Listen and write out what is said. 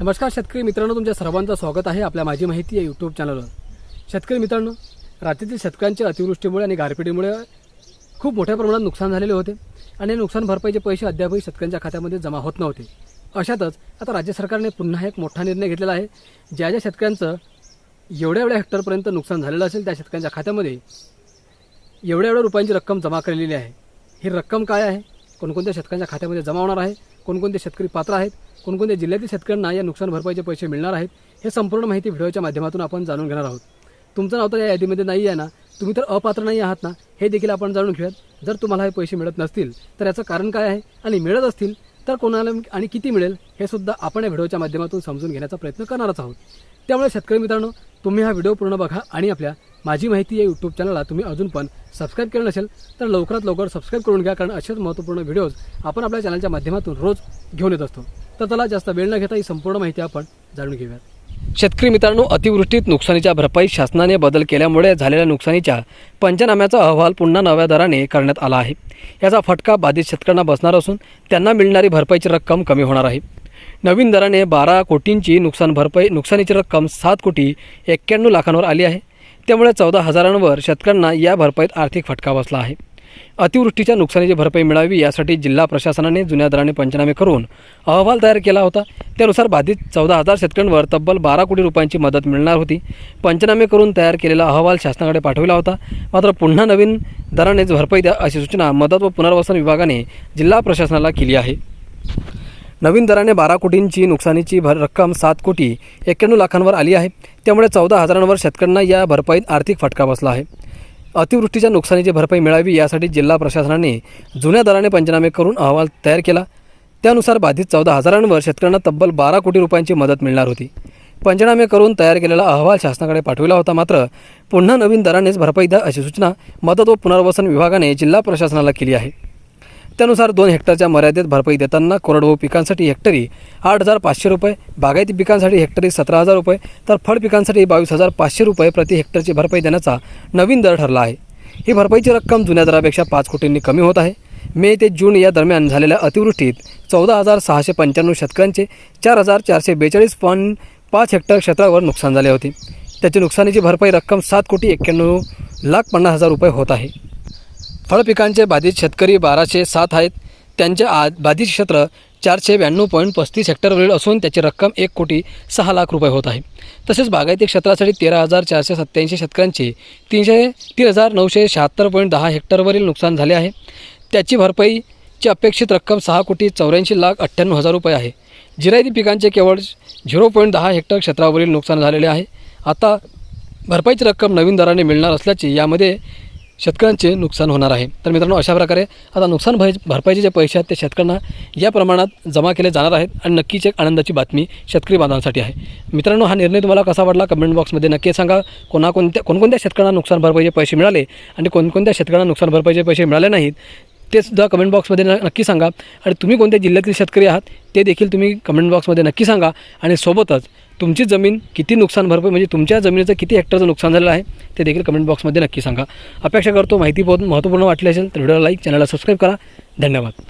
नमस्कार शेतकरी मित्रांनो तुमच्या सर्वांचं स्वागत आहे आपल्या माझी माहिती या यूट्यूब चॅनलवर शेतकरी मित्रांनो राज्यातील शेतकऱ्यांच्या अतिवृष्टीमुळे आणि गारपिटीमुळे खूप मोठ्या प्रमाणात नुकसान झालेले होते आणि नुकसान भरपाईचे पैसे अद्यापही शेतकऱ्यांच्या खात्यामध्ये जमा होत नव्हते. अशातच आता राज्य सरकारने पुन्हा एक मोठा निर्णय घेतलेला आहे. ज्या ज्या शेतकऱ्यांचं एवढ्या एवढ्या हेक्टरपर्यंत नुकसान झालेलं असेल त्या शेतकऱ्यांच्या खात्यामध्ये एवढ्या एवढ्या रुपयांची रक्कम जमा केलेली आहे. ही रक्कम काय आहे? कोणकोणत्या शेतकऱ्यांच्या खात्यामध्ये जमा होणार आहे? कोणकोणते शेतकरी पात्र आहेत कोणकोणत्या जिल्ह्यातील शेतकऱ्यांना या नुकसान भरपाईचे पैसे मिळणार आहेत हे संपूर्ण माहिती व्हिडिओच्या माध्यमातून आपण जाणून घेणार आहोत. तुमचं नाव तर या यादीमध्ये नाही आहे ना तुम्ही तर अपात्र नाही आहात ना हे देखील आपण जाणून घेऊयात. जर तुम्हाला हे पैसे मिळत नसतील तर याचं कारण काय आहे आणि मिळत असतील तर कोणाला आणि किती मिळेल हे सुद्धा आपण या व्हिडिओच्या माध्यमातून समजून घेण्याचा प्रयत्न करणारच आहोत. त्यामुळे शेतकरी मित्रांनो तुम्ही हा व्हिडिओ पूर्ण बघा आणि आपल्या माझी माहिती या यूट्यूब चॅनलला तुम्ही अजून पण सबस्क्राईब केलं नसेल तर लवकरात लवकर सबस्क्राईब करून घ्या कारण असेच महत्त्वपूर्ण व्हिडिओज आपण आपल्या चॅनलच्या माध्यमातून रोज घेऊन येत असतो. तर त्याला जास्त वेळ न घेता ही संपूर्ण माहिती आपण जाणून घेऊयात. शेतकरी मित्रांनो अतिवृष्टीत नुकसानीच्या भरपाई शासनाने बदल केल्यामुळे झालेल्या नुकसानीच्या पंचनाम्याचा अहवाल पुन्हा नव्या दराने करण्यात आला आहे. याचा फटका बाधित शेतकऱ्यांना बसणार असून त्यांना मिळणारी भरपाईची रक्कम कमी होणार आहे. नवीन दराने बारा कोटींची नुकसान भरपाई नुकसानीची रक्कम सात कोटी एक्क्याण्णव लाखांवर आली आहे. त्यामुळे चौदा हजारांवर शेतकऱ्यांना या भरपाईत आर्थिक फटका बसला आहे. अतिवृष्टीच्या नुकसानीची भरपाई मिळावी यासाठी जिल्हा प्रशासनाने जुन्या दराने पंचनामे करून अहवाल तयार केला होता. त्यानुसार बाधित चौदा हजार शेतकऱ्यांवर तब्बल बारा कोटी रुपयांची मदत मिळणार होती. पंचनामे करून तयार केलेला अहवाल शासनाकडे पाठविला होता. मात्र पुन्हा नवीन दरानेच भरपाई द्या अशी सूचना मदत व पुनर्वसन विभागाने जिल्हा प्रशासनाला केली आहे. नवीन दराने बारा कोटींची नुकसानीची भर रक्कम सात कोटी एक्क्याण्णव लाखांवर आली आहे. त्यामुळे चौदा हजारांवर शेतकऱ्यांना या भरपाईत आर्थिक फटका बसला आहे. अतिवृष्टीच्या नुकसानीची भरपाई मिळावी यासाठी जिल्हा प्रशासनाने जुन्या दराने पंचनामे करून अहवाल तयार केला. त्यानुसार बाधित चौदा हजारांवर शेतकऱ्यांना तब्बल बारा कोटी रुपयांची मदत मिळणार होती. पंचनामे करून तयार केलेला अहवाल शासनाकडे पाठविला होता मात्र पुन्हा नवीन दरानेच भरपाई द्या अशी सूचना मदत व पुनर्वसन विभागाने जिल्हा प्रशासनाला केली आहे. त्यानुसार दोन हेक्टरच्या मर्यादेत भरपाई देताना कोरडवाहू पिकांसाठी हेक्टरी आठ हजार पाचशे रुपये बागायती पिकांसाठी हेक्टरी सतरा हजार रुपये तर फळ पिकांसाठी बावीस हजार पाचशे रुपये प्रति हेक्टरची भरपाई देण्याचा नवीन दर ठरला आहे. ही भरपाईची रक्कम जुन्या दरापेक्षा पाच कोटींनी कमी होत आहे. मे ते जून या दरम्यान झालेल्या अतिवृष्टीत चौदा हजार सहाशे पंच्याण्णव शेतकऱ्यांचे चार हजार चारशे बेचाळीस पॉईंट पाच हेक्टर क्षेत्रावर नुकसान झाले होते. त्याची नुकसानीची भरपाई रक्कम सात कोटी एक्क्याण्णव लाख पन्नास हजार रुपये होत आहे. फळपिकांचे बाधित शेतकरी बाराशे सात आहेत. त्यांचे आ बाधित क्षेत्र चारशे ब्याण्णव पॉईंट पस्तीस हेक्टरवरील असून त्याची रक्कम एक कोटी सहा लाख रुपये होत आहे. तसेच बागायती क्षेत्रासाठी तेरा हजार चारशे सत्त्याऐंशी शेतकऱ्यांचे तीनशे तीन हजार नऊशे शहात्तर पॉईंट दहा हेक्टरवरील नुकसान झाले आहे. त्याची भरपाईची अपेक्षित रक्कम सहा कोटी चौऱ्याऐंशी लाख अठ्ठ्याण्णव हजार रुपये आहे. जिरायती पिकांचे केवळ झिरो पॉईंट दहा हेक्टर क्षेत्रावरील नुकसान झालेले आहे. आता भरपाईची रक्कम नवीन दराने मिळणार असल्याचे यामध्ये शेतकऱ्यांचे नुकसान होणार आहे. तर मित्रांनो अशा प्रकारे आता नुकसान भय भरपाईचे जे पैसे आहेत ते शेतकऱ्यांना या प्रमाणात जमा केले जाणार आहेत आणि नक्कीच एक आनंदाची बातमी शेतकरी बांधवांसाठी आहे. मित्रांनो हा निर्णय तुम्हाला कसा वाटला? कमेंट बॉक्समध्ये नक्की सांगा. कोणाकोणत्या कोणकोणत्या शेतकऱ्यांना नुकसान भरपाईचे पैसे मिळाले आणि कोणकोणत्या शेतकऱ्यांना नुकसान भरपाईचे पैसे मिळाले नाहीत ते सुद्धा कमेंट बॉक्समध्ये न नक्की सांगा. आणि तुम्ही कोणत्या जिल्ह्यातील शेतकरी आहात ते देखील तुम्ही कमेंट बॉक्समध्ये नक्की सांगा. आणि सोबतच तुमची जमीन किती नुकसान भरपाई म्हणजे तुमच्या जमिनीचं किती हेक्टरचं नुकसान झालेलं आहे ते देखील कमेंट बॉक्समध्ये नक्की सांगा. अपेक्षा करतो माहिती बहुत महत्त्वपूर्ण वाटली असेल तर व्हिडिओला लाईक चॅनलला सबस्क्राईब करा. धन्यवाद.